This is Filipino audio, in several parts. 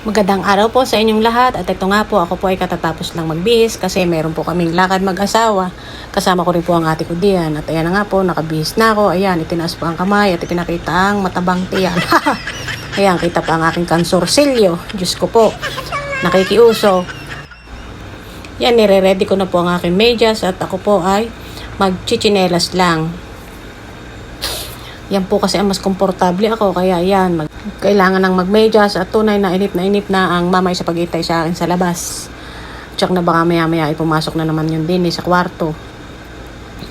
Magandang araw po sa inyong lahat at ito nga po ako po ay katatapos lang magbihis kasi meron po kaming lakad mag-asawa. Kasama ko rin po ang ate ko diyan at ayan na nga po nakabihis na ako. Ayan itinaas po ang kamay at ipinakita ang matabang tiyan. ayan kita pa ang aking kansorsilyo. Diyos ko po. Nakikiuso. Yan nire-ready ko na po ang aking medyas at ako po ay magchichinelas lang. Yan po kasi ang mas komportable ako. Kaya yan, mag, kailangan ng magmedyas at tunay na inip na inip na ang mamay sa pagitay sa akin sa labas. Check na baka maya maya ay pumasok na naman yun din eh, sa kwarto.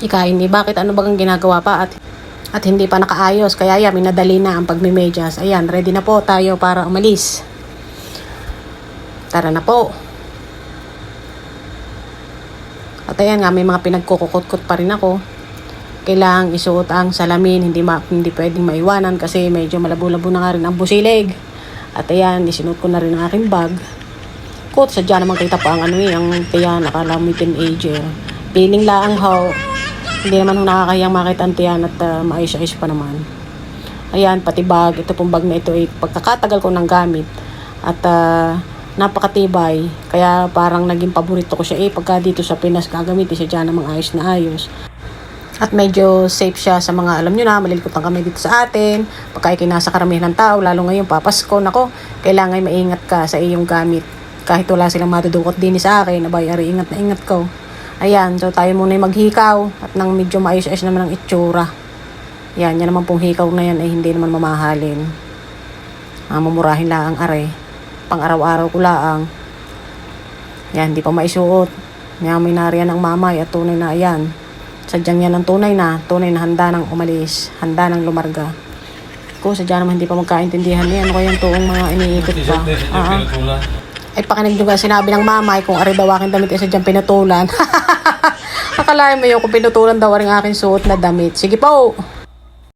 Ika, hindi bakit ano bagang ginagawa pa at at hindi pa nakaayos. Kaya yan, minadali na ang pagmimedyas. Ayan, ready na po tayo para umalis. Tara na po. At ayan nga, may mga pinagkukukot-kot pa rin ako kailangang isuot ang salamin, hindi ma hindi pwedeng maiwanan kasi medyo malabo-labo na nga rin ang busilig. At ayan, isinuot ko na rin ang aking bag. Kot, sadya naman kita pa ang ano eh, ang tiyan, akala mo teenager. Piling laang ho, hindi naman ho nakakayang makita ang tiyan at uh, maayos-ayos pa naman. Ayan, pati bag, ito pong bag na ito ay pagkakatagal ko ng gamit. At uh, napakatibay, kaya parang naging paborito ko siya eh, pagka dito sa Pinas gagamitin siya dyan namang ayos na ayos. At medyo safe siya sa mga, alam nyo na, malilikutan kami dito sa atin. Pagka ikinasa karamihan ng tao, lalo ngayon papasko, nako, kailangan maingat ka sa iyong gamit. Kahit wala silang madudukot din sa akin, abay, ari, ingat na ingat ko. Ayan, so tayo muna yung maghikaw at nang medyo maayos-ayos naman ang itsura. Yan, yan naman pong hikaw na yan ay hindi naman mamahalin. Ah, mamurahin lang ang are. Pang araw-araw ko laang. Yan, hindi pa maisuot. Yan, may nariyan ang mamay at tunay na ayan. Sadyang yan ang tunay na, tunay na handa ng umalis, handa ng lumarga. Ko, sadya naman hindi pa magkaintindihan yan. Ano kayang tuong mga iniikot pa? Ah, ay pakinig nyo sinabi ng mamay kung ari daw aking damit ay sadyang pinutulan. Akalain mo yun kung pinutulan daw ang aking suot na damit. Sige po!